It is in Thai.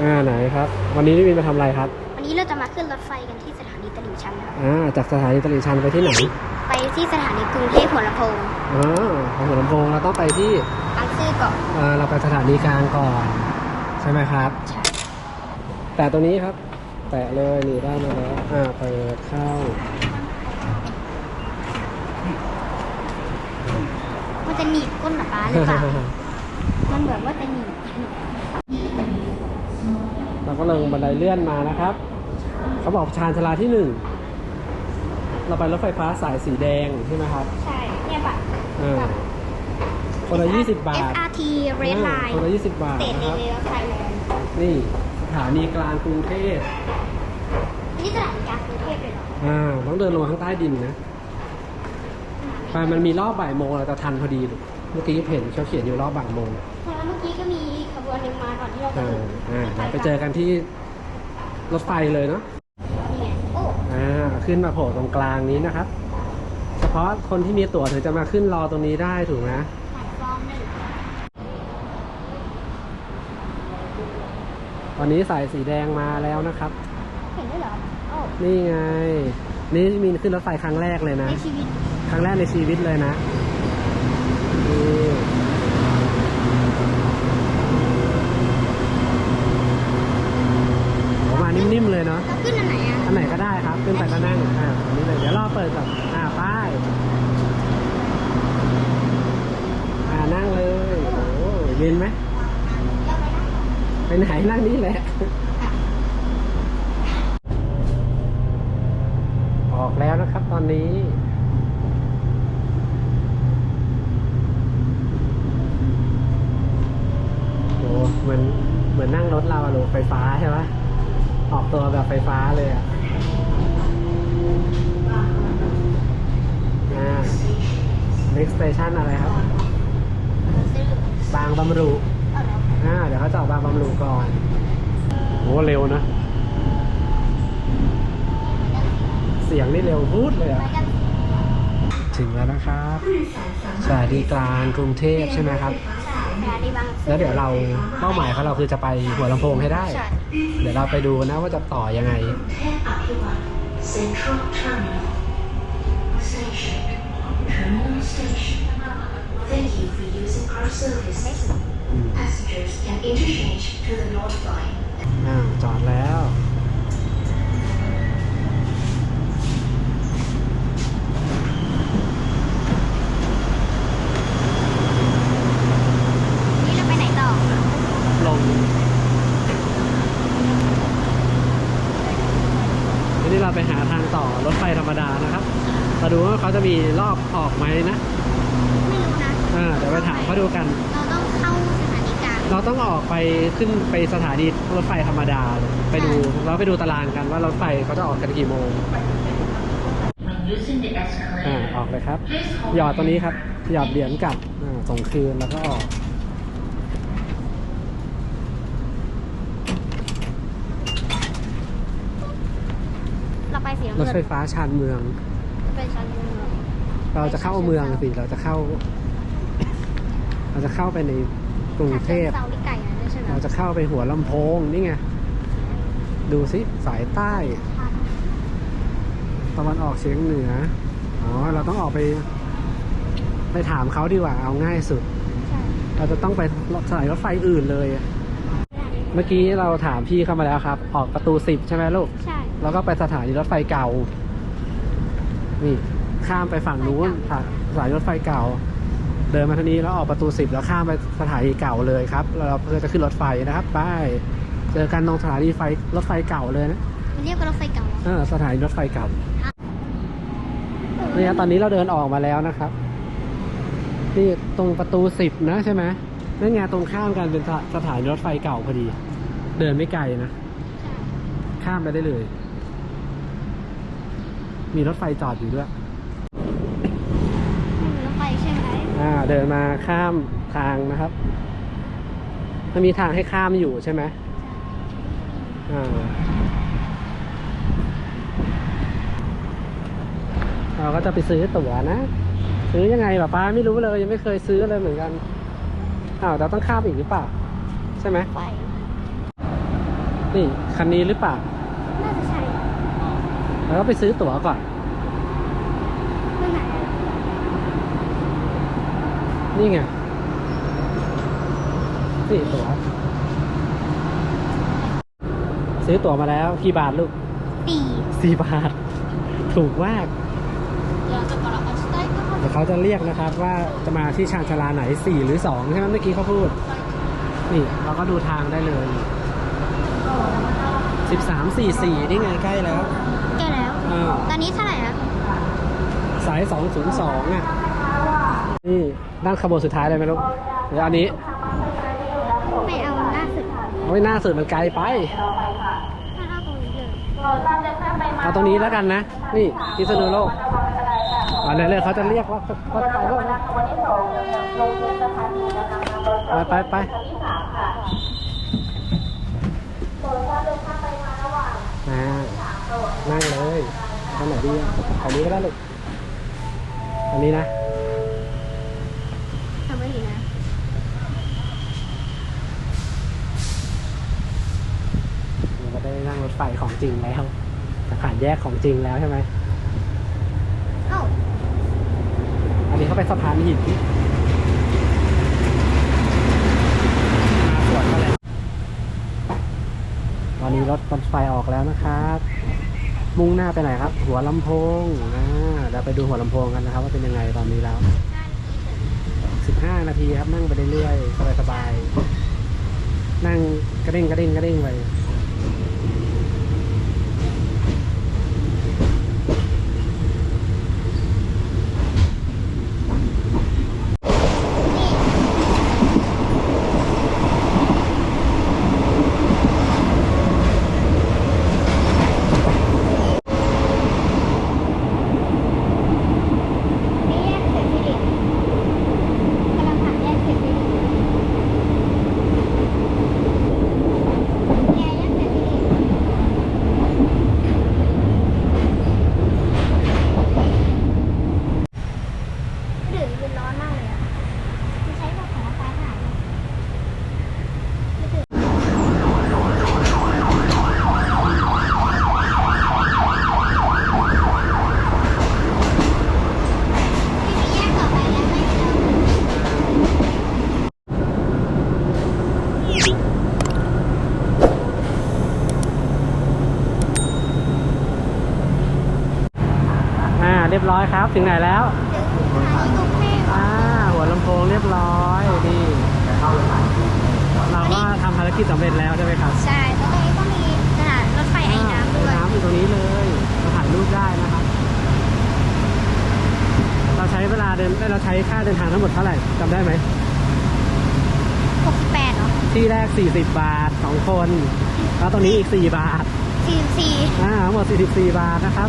อ่าไหนครับ วันนี้พี่วินมาทำอะไรครับ วันนี้เราจะมาขึ้นรถไฟกันที่สถานีตลิ่งชันครับ อ่าจากสถานีตลิ่งชันไปที่ไหนไปที่สถานีกรุงเทพหัวลำโพงอ๋อของหัวลำโพงเราต้องไปที่บางซื่อก่อนอ่าเราไปสถานีกลางก่อน ใช่ไหมครับ ใช่แต่ตัวนี้ครับ แตะเลยนี่ได้มาแล้วอ่าเปิดเข้ามันจะหนีบก้นหรือเปล่าหรือเปล่า มันเหมือนว่าจะหนีบ เราก็ลงบันไดเลื่อนมานะครับ เขาบอกชานชาลาที่หนึ่งเราไปรถไฟฟ้าสายสีแดงใช่ไหมครับ ใช่ เนี่ยบัตรอ่าคนละยี่สิบบาท SRT Red อ่า Line คนละยี่สิบบาทเศษนะในครับ เรือไทยแลนด์นี่สถานีกลางกรุงเทพนี่สถานีกลางกรุงเทพเลยเหรออ่าต้องเดินลงข้างใต้ดินนะไปมันมีรอบบ่ายโมงเราจะทันพอดีลูกเมื่อกี้เห็นเขาเขียนอยู่รอบบ่ายโมงเพราะว่าเมื่อกี้ก็มีข บวนหนึ่งมาก่อนที่เราจะอ่าถึงอ่าเดี๋ยวไปเจอกันที่รถไฟเลยเนาะนี่ไงโอ้อ่าขึ้นมาโผล่ตรงกลางนี้นะครับ เฉพาะคนที่มีตั๋วถึงจะมาขึ้นรอตรงนี้ได้ถูกไหมแพลตฟอร์มหนึ่งวันนี้สายสีแดงมาแล้วนะครับ เห็นด้วยเหรอโอ้นี่ไง นี่มีขึ้นรถไฟครั้งแรกเลยนะ ในชีวิตครั้งแรกในชีวิตเลยนะนี่โหมานิ่มๆ เลยเนาะเราขึ้นอันไหนอะอันไหนก็ได้ครับ ขึ้นไปก็นั่งอ่าอันนี้เลยเดี๋ยวรอเปิดก่อนอ่าป้ายอ่านั่งเลยโอ้โหเย็นไหมไปไหนนั่งนี่แหละออกแล้วนะครับตอนนี้โอ้เหมือนเหมือนนั่งรถเราอะลูกไฟฟ้าใช่ไหมออก ตัวแบบไฟฟ้าเลยอะอ่า next station อะไรครับซื้อบางบำรุเอาแล้วอ่าเดี๋ยวเขาจะออกบางบำรุก่อนโอ้เร็วนะ เสียงนี่เร็วพูดเลยไปอะกันถึงแล้วนะครับสถานีกลางกรุงเทพใช่ไหมครับ ใช่สถานีบางซื่อแล้วเดี๋ยวเราเป้าหมายของเราคือจะไปหัวลำโพงให้ได้ใช่เดี๋ยวเราไปดูนะว่าจะต่อยังไง Central Terminal Station Terminal Station Thank you for using our service. Passengers can interchange to the North Line. อ่าจอดแล้ว นี่เราไปไหนต่อ ลงทีนี้เราไปหาทางต่อรถไฟธรรมดานะครับ มาดูว่า เขาจะมีรอบออกไหมนะไม่รู้นะอ่าเดี๋ยวไปถามเขาดูกัน เราต้องเข้าสถานีกลางเราต้องออกไปขึ้นไปสถานีรถไฟธรรมดา ไปดูเราไปดูตารางกันว่ารถไฟเขาจะออกกันกี่โมง When using the อ่า escalator, ออกเลยครับ please hold หยอดตัวนี้ครับ หยอดเหรียญกลับอ่าส่งคืนแล้วก็ออกเราไปสีน้ำรถเงินไฟฟ้าชานเมืองเราไปชั้นเมือง เราจะเข้าเมืองสิเราจะเข้า เราจะเข้าไปในกรุงเทพเซาลิไก่นะใช่ไหมเราจะเข้าไปหัวลำโพงนี่ไง ดูสิสายใต้ตะวันออกเฉียงเหนือ อ๋อ เราต้องออกไป ไปถามเขาดีกว่าเอาง่ายสุดใช่เราจะต้องไปสถายรถไฟอื่นเลย เมื่อกี้เราถามพี่เข้ามาแล้วครับ ออกประตูสิบใช่ไหมลูก ใช่ แล้วก็ไปสถานีรถไฟเก่า นี่ ข้ามไปฝั่งนู้นผ่านสถานีรถไฟเก่า เดินมาทางนี้แล้วออกประตูสิบแล้วข้ามไปสถานีเก่าเลยครับเราเพื่อจะขึ้นรถไฟนะครับไปเจอกันตรงสถานีไฟรถไฟเก่าเลยนะมันเรียกว่ารถไฟเก่าเหรอเออสถานีรถไฟเก่านี่ครับตอนนี้เราเดินออกมาแล้วนะครับนี่ตรงประตูสิบนะใช่ไหมนั่นไงตรงข้ามกันเป็นสถสถานีรถไฟเก่าพอดี เดินไม่ไกลนะข้ามไปได้เลย มีรถไฟจอดอยู่ด้วย มันเป็นรถไฟใช่ไหม อ่า เดินมาข้ามทางนะครับมันมีทางให้ข้ามอยู่ใช่ไหมอ่าเราก็จะไปซื้อตั๋วนะ ซื้อยังไงป้าป้าไม่รู้เลยยังไม่เคยซื้อเลยเหมือนกันอ้าวเราต้องข้ามอีกหรือเปล่า ใช่ไหมไฟนี่คันนี้หรือเปล่าน่าจะใช่แล้วก็ไปซื้อตั๋วก่อน เมื่อไหร่อะ นี่ไง นี่ตั๋ว ซื้อตั๋วมาแล้ว กี่บาทลูกปีสี่บาท ถูกมาก เดี๋ยวเขาจะเรียกนะครับว่าจะมาที่ชานชาลาไหนสี่หรือสองใช่ไหมเมื่อกี้เขาพูด นี่เราก็ดูทางได้เลยสิบสามสี่สี่นี่ไงใกล้แล้วแก่แล้วอ่าตอนนี้เท่าไหร่แล้วสายสองศูนย์สองอะ นี่ด้านขบวนสุดท้ายเลยไหมลูกเดี๋ยวอันนี้ไม่เอาหน้าสุดโอ้ยหน้าสุดมันไกลไปถ้าเอาตรงนี้เลยเอาตรงนี้แล้วกันนะ นี่พิษณุโลกอันนี้เลยเขาจะเรียกว่าว่าไปว่าไปไปไปอ่านั่งเลยตรงไหนดีอะอันนี้ก็ได้ลูกอันนี้นะ ทำไว้ดีนะ มันก็ ได้นั่งรถไฟของจริงแล้วจะผ่านแยกของจริงแล้วใช่ไหมเอ้าอันนี้เขาไปสะพานหินมาสวนกันเลยวันนี้รถรถไฟออกแล้วนะครับ มุ่งหน้าไปไหนครับ หัวลำโพงอ่าเดี๋ยวไปดูหัวลำโพงกันนะครับ ว่าเป็นยังไงตอนนี้แล้ว 15 นาทีครับนั่งไปเรื่อยๆสบายๆนั่งกระเด้งกระเด้งกระเด้งไป นี่แยกเสร็จสิริกำลังผ่านแยกเสร็จสิริแยกแยกเสร็จสิริหรือมันร้อนมากเลยอะมันใช้พวกของฟ้าผ่านไหมไม่ถึงไม่มีแยกต่อไปแล้วไม่มีแล้ว อ่า เรียบร้อยครับ ถึงไหนแล้วถึงสถานีกรุงเทพอ่าหัวลำโพงเรียบร้อยนี่เราก็ทำภารกิจสำเร็จแล้วใช่ไหมครับใช่แล้วตรงนี้ก็มีสถานรถไฟไอ้น้ำด้วยน้ำอยู่ตรงนี้เลยมาถ่ายรูปได้นะครับ เราใช้เวลาเดินเราใช้ค่าเดินทางทั้งหมดเท่าไหร่จำได้ไหม68เหรอที่แรก 40 บาท 2 คน แล้วตรงนี้อีก 4 บาท44อ่าทั้งหมด 44 บาทนะครับ